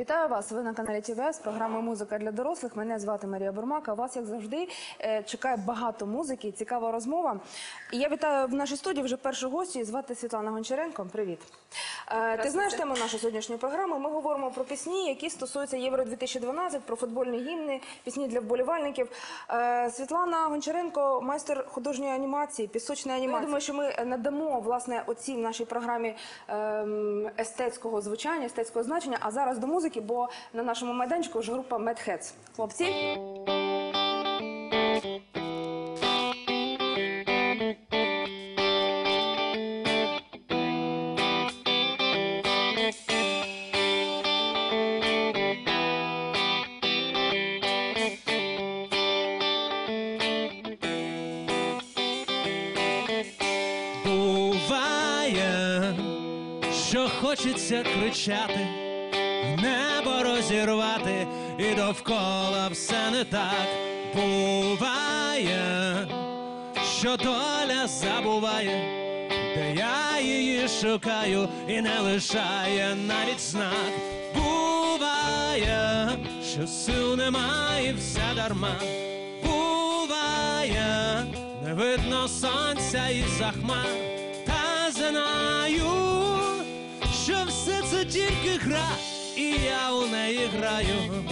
Вітаю вас. Ви на каналі ТВС, програма Музика для дорослих. Мене звати Марія Бурмака. Вас, як завжди, е, чекає багато музики, цікава розмова. І я вітаю в нашій студії вже першу гостю. Її Звати Світлана Гончаренко. Привіт. Е, Ти знаєш тему нашої сьогоднішньої програми? Ми говоримо про пісні, які стосуються Євро 2012, про футбольні гімни, пісні для вболівальників. Е, Світлана Гончаренко, майстер художньої анімації, пісочної анімації. Я думаю, що ми надамо власне оці в нашій програмі ем, естетського звучання, естетського значення. А зараз до музики, бо на нашому майданчику ж група Heads. Хлопці. Буває, що хочеться кричати, небо розірвати, і довкола все не так. Буває, що доля забуває, де я її шукаю і не лишає навіть знак. Буває, що сил немає, все дарма. Буває, не видно сонця і за хмар, та знаю, що все це тільки гра, і я у неї граю.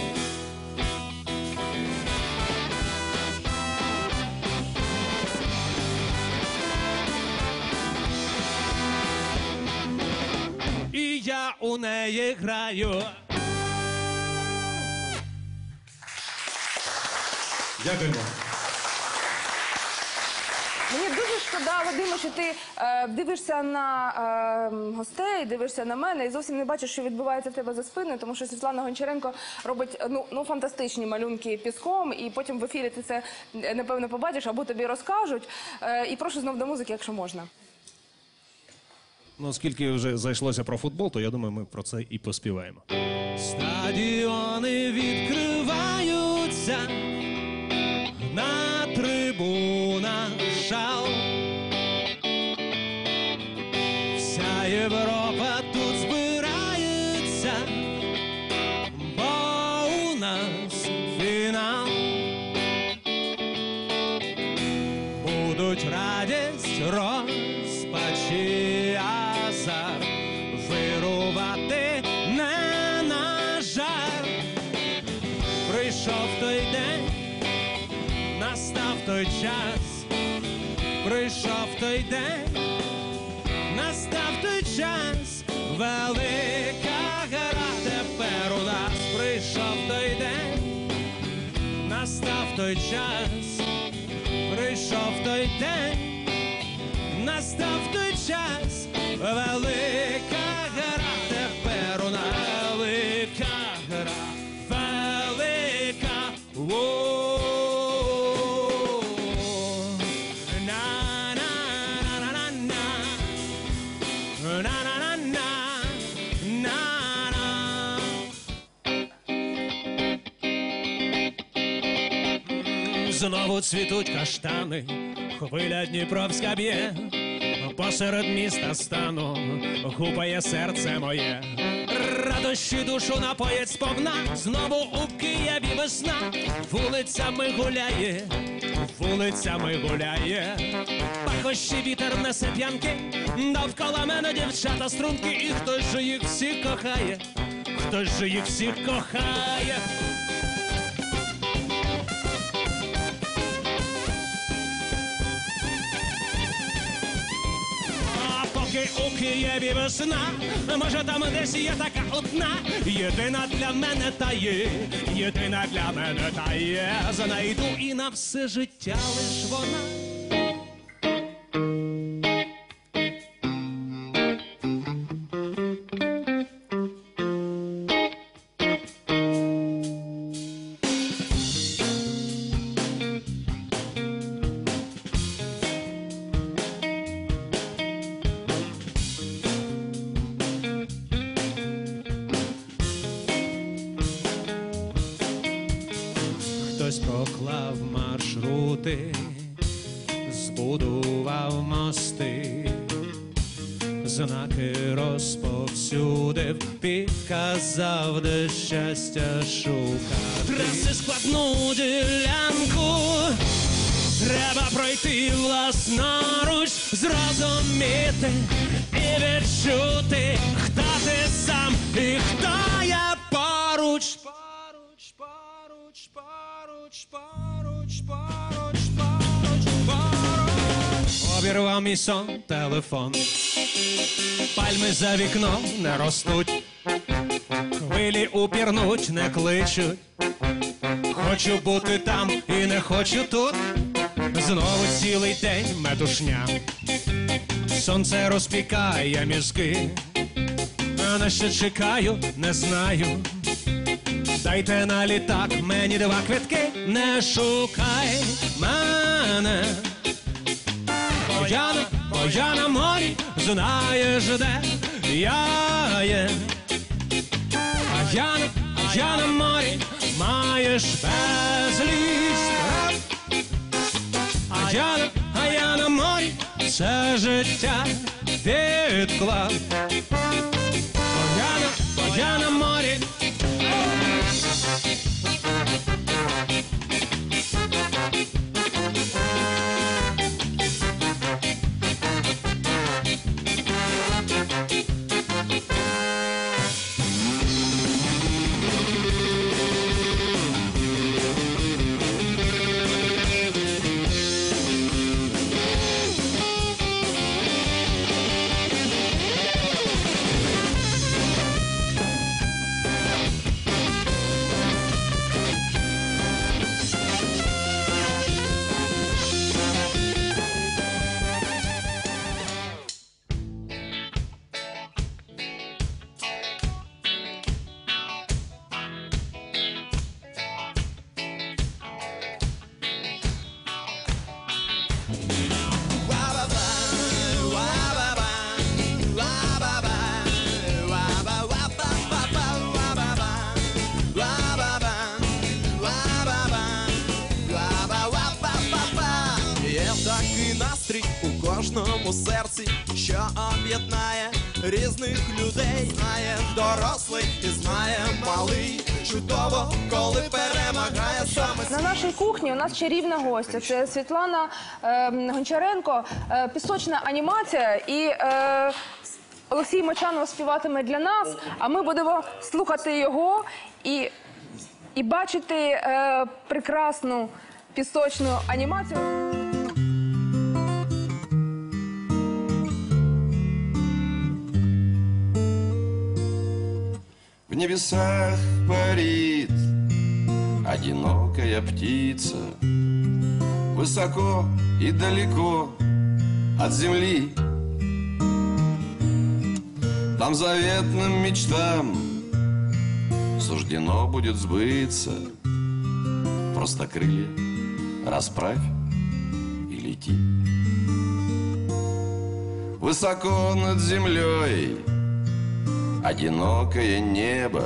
І я у неї граю. Дякуємо. Мені дуже шкода, Вадиме, що ти е, дивишся на е, гостей, дивишся на мене і зовсім не бачиш, що відбувається в тебе за спиною, тому що Світлана Гончаренко робить ну, ну фантастичні малюнки піском, і потім в ефірі ти це е, напевно побачиш або тобі розкажуть. Е, і прошу знов до музики, якщо можна. Ну, оскільки вже зайшлося про футбол, то я думаю, ми про це і поспіваємо. Стадіони Будуть радість, розпачі, азарт, вирувати не на жаль. Прийшов той день, настав той час, прийшов той день, настав той час, велика гра тепер у нас. Прийшов той день, настав той час, прийшов той день, настав той час, велика Знову цвітуть каштани, хвиля Дніпровська б'є, посеред міста стану, гупає серце моє. Радощі душу напоїть сповна, знову у Києві весна, вулицями гуляє, вулицями гуляє, пахощі вітер несе п'янки, довкола мене дівчата струнки, і хтось же їх всіх кохає, хтось же їх всіх кохає. Поки у Києві весна, може там десь є така одна, єдина для мене та є, єдина для мене та є, знайду і на все життя лиш вона. Маршрути, мости, знаки розповсюдив, підказав, де щастя шукати. Траси складну ділянку. Треба пройти власноруч, зрозуміти і відчути, хто ти сам і хто я поруч. Поруч, поруч, поруч, поруч, Обірвав мій сон телефон. Пальми за вікном не ростуть. Хвилі упірнуть, не кличуть. Хочу бути там і не хочу тут. Знову цілий день метушня. Сонце розпікає мізки. А на що чекаю, не знаю. Дайте на літак мені два квитки, не шукай мене. Бо я, на- бо я на морі, знаєш, де я є. А я, на- морі маєш безліч справ. А я, на- морі все життя відклав. Бо я, на- бо я морі. Кожному серці, що об'єднає різних людей, знає дорослий і знає малий. Чудово, коли перемагає саме На нашій кухні у нас чарівна гостя. Це Світлана е, Гончаренко, е, пісочна анімація і. Е, Олексій Мочанов співатиме для нас, а ми будемо слухати його і, і бачити е, прекрасну пісочну анімацію. Небесах парит одинокая птица. Высоко и далеко от земли. Там заветным мечтам суждено будет сбыться. Просто крылья расправь и лети. Высоко над землей одинокое небо.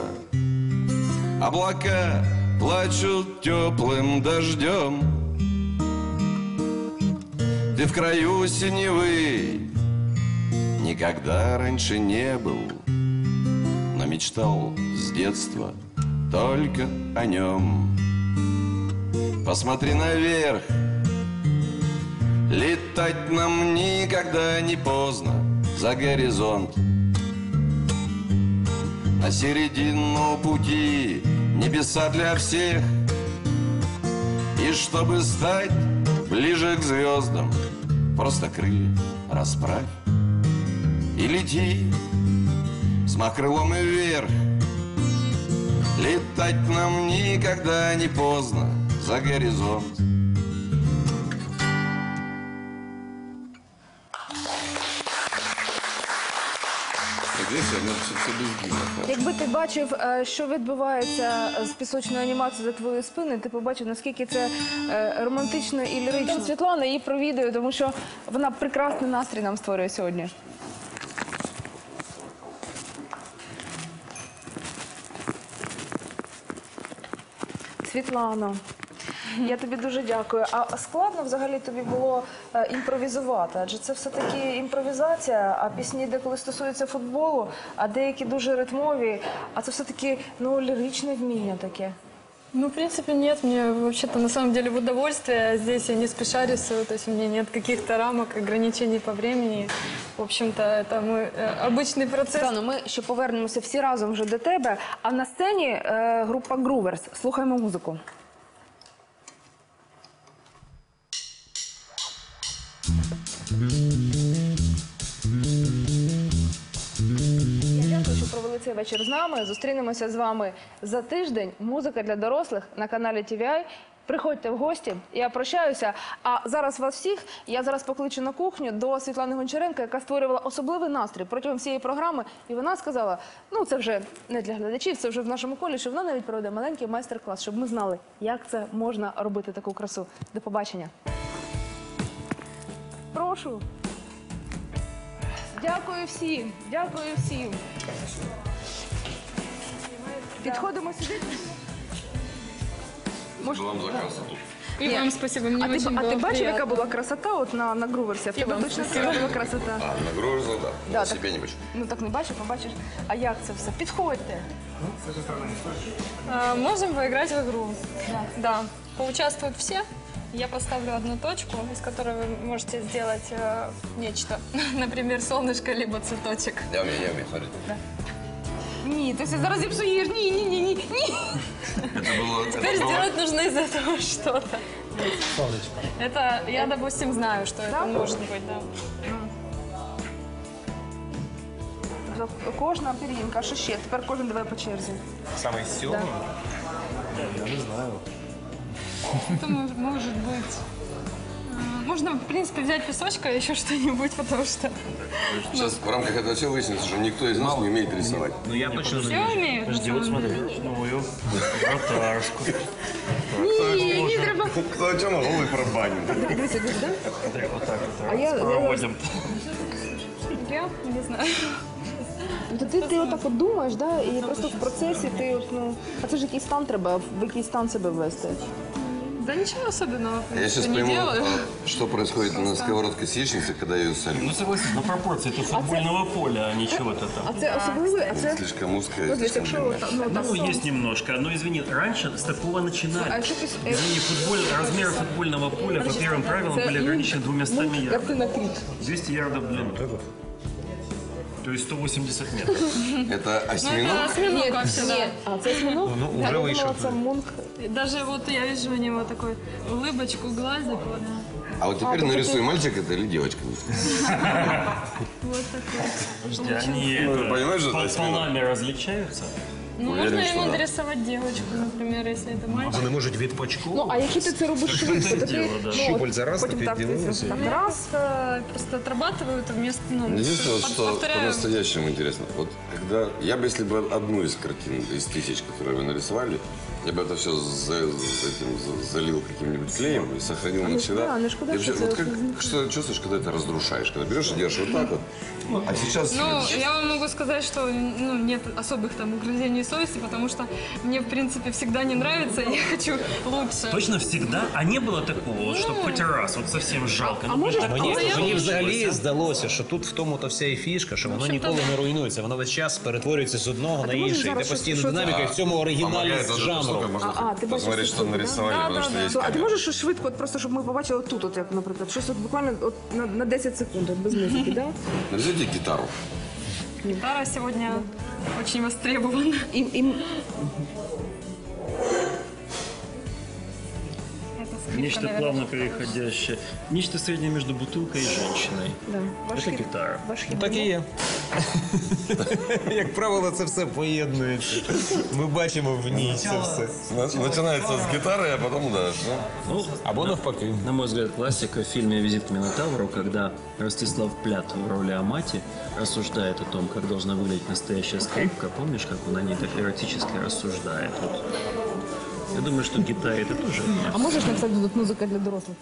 Облака плачут теплым дождем. Ты в краю синевы никогда раньше не был, но мечтал с детства только о нем. Посмотри наверх, летать нам никогда не поздно за горизонт. На середину пути небеса для всех. И чтобы стать ближе к звездам Просто крылья расправь И лети с крылом и вверх. Летать нам никогда не поздно за горизонт Здесь ну, все, все бездумно. Якби ти бачив, е, що відбувається з пісочною анімацією за твоєю спиною, ти побачив, наскільки це е, романтично і лірично. Світлана її провідує, тому що вона прекрасний настрій нам створює сьогодні. Світлано, Я тобі дуже дякую. А складно взагалі тобі було е, імпровізувати? Адже це все-таки імпровізація, а пісні деколи стосуються футболу, а деякі дуже ритмові, а це все-таки ну, ліричне вміння таке. Ну, в принципе, нет. Мне вообще-то на самом деле в удовольствие. Здесь я не спеша рисую, то есть у меня нет каких-то рамок, ограничений по времени. В общем-то, это мой э, обычный процесс. Світлано, ми ще повернемося всі разом вже до тебе. А на сцені е, група Груверс. Слухаємо музику. Провели цей вечір з нами. Зустрінемося з вами за тиждень. Музика для дорослих на каналі TVI. Приходьте в гості. Я прощаюся. А зараз вас всіх я зараз покличу на кухню до Світлани Гончаренко, яка створювала особливий настрій протягом всієї програми. І вона сказала: ну це вже не для глядачів, це вже в нашому колі, що вона навіть проведе маленький майстер-клас, щоб ми знали, як це можна робити таку красу. До побачення. Прошу. Дякую всім. Дякую всім. Підходимо сюди. Вам за красоту. И Нет. вам спасибо, мне А ти, очень а было ти бачив, яка приятно. була красота от на, на Груверсі? В тебе точно така була красота. А, на Грозу, да. Да, На так. себе не бачу. Ну так не бачив, побачиш. А як це все? Підходьте. А, Можем поиграть в игру. Да. Поучаствуют все. Я поставлю одну точку, из которой вы можете сделать э, нечто. Например, солнышко, либо цветочек. Я умею, я умею, смотри. Ні, ти все зараз зіпсуєш. Ні, ні, ні, ні, ні. Это было... Теперь Это было... сделать нужно из этого что-то. Это, я, допустим, знаю, что Да? это может быть, да. Кожна пір'їнка, а що ще? Тепер кожен давай по черзі. Саме сьомий? Это мо- может быть... э, Можно, в принципе, взять песочка и еще что-нибудь, потому что Сейчас в рамках этого всего выяснится, что никто из нас не умеет рисовать. Ну я точно все знаю. умеют. на Подожди, вот самом деле. смотри. Мою вратарську. Ні, ні, треба. Кто о чем голый пробанил? Дивися, дивись, да? Так, вот так вот. А я- раз я- проводим. Я не знаю. Тобто ти, ти отак от думаєш, да? і просто в процесі ти от, ну. А це ж якийсь стан треба, в який стан себе ввести. Да ничего особенного, Я сейчас не пойму, делаю. а, что происходит на сковородке с яичницей, когда ее солю. Ну согласен, на пропорции это футбольного поля, а не чего-то там. А це особливий, а це. Слишком узкая, Ну, слишком длинная. ну, Ну, есть немножко. Но извини, раньше с такого А начинали. е, Извини, футболь, размеры футбольного поля по первым правилам были ограничены 200 ярдов. Картина кріт. 200 ярдов в длину. То есть 180 метров. Это осьминог? Это осьминог вообще, да. А, осьминог? Ну, уже Я думала, вийшов. це мунк. Даже вот я вижу у него такой улыбочку, глазик. Вот, А вот теперь нарисуй, мальчик это или девочка. вот такой. Подожди, они Ну, это, понимаешь, это пол- осьминог. полами различаются? Ну, Уверен, можно что ему да. нарисовать девочку, например, если это мальчик. Вони можуть від. Ну, а які ти це робиш швидко, то ти діло, да. ну, Щупальця раз, потім так, ти підділилася. так, раз. Просто, просто отрабатывают вместо, ну, Единственное, под- что повторяю. по-настоящему интересно, вот когда я бы, если бы одну из картин, из тысяч, которые вы нарисовали, я бы это все за, этим за- залил каким-нибудь клеем и сохранил навсегда. да, ну шкода, И вообще, что вот это как, возникает. что ты чувствуешь, когда это разрушаешь? Когда берешь и делаешь вот так вот, ну, а сейчас... Ну, я вам могу сказать, что ну, нет особых там угрызений совести, потому что мне, в принципе, всегда не нравится, и я хочу лучше. Точно всегда? А не было такого, вот, чтобы хоть раз, вот совсем жалко. А Ну, можеш так Мені, класно мені взагалі получилось, здалося, що тут в тому то вся і фішка, що воно общем-то, ніколи да. не руйнується, воно весь час перетворюється з одного на ти можеш інший. зараз Йде щось- постійна що це? динаміка і в цьому Помогает оригінальність даже то, что жанру. можно А, а, ты посмотреть, бачишь, что да? нарисовали, Да, потому да, что да. есть Слухай, а ти камера. можеш щось швидко, от просто щоб ми побачили тут, от, як, наприклад, щось от буквально от, на, на 10 секунд, от, без музики, да? Нарисуйте гитару. Гитара сегодня очень востребована. І, і, Это скрипка, Нечто наверное. плавно переходящее. Нечто среднее между бутылкой и женщиной. да, ваш Это хід- гитара. Ваш хід Так і є. Як правило, це все поєднується. Ми бачимо в ній це все. На- Начинается с гитары, а потом, да, что? Ну, Або навпаки. на мой взгляд, классика в фильме «Визит к Минотавру», когда Ростислав Плят в роли Амати рассуждает о том, как должна выглядеть настоящая скрипка. Помнишь, как он о ней так эротически рассуждает? Вот. Я думаю, что в гитаре это тоже А можеш написати тут музика для дорослих?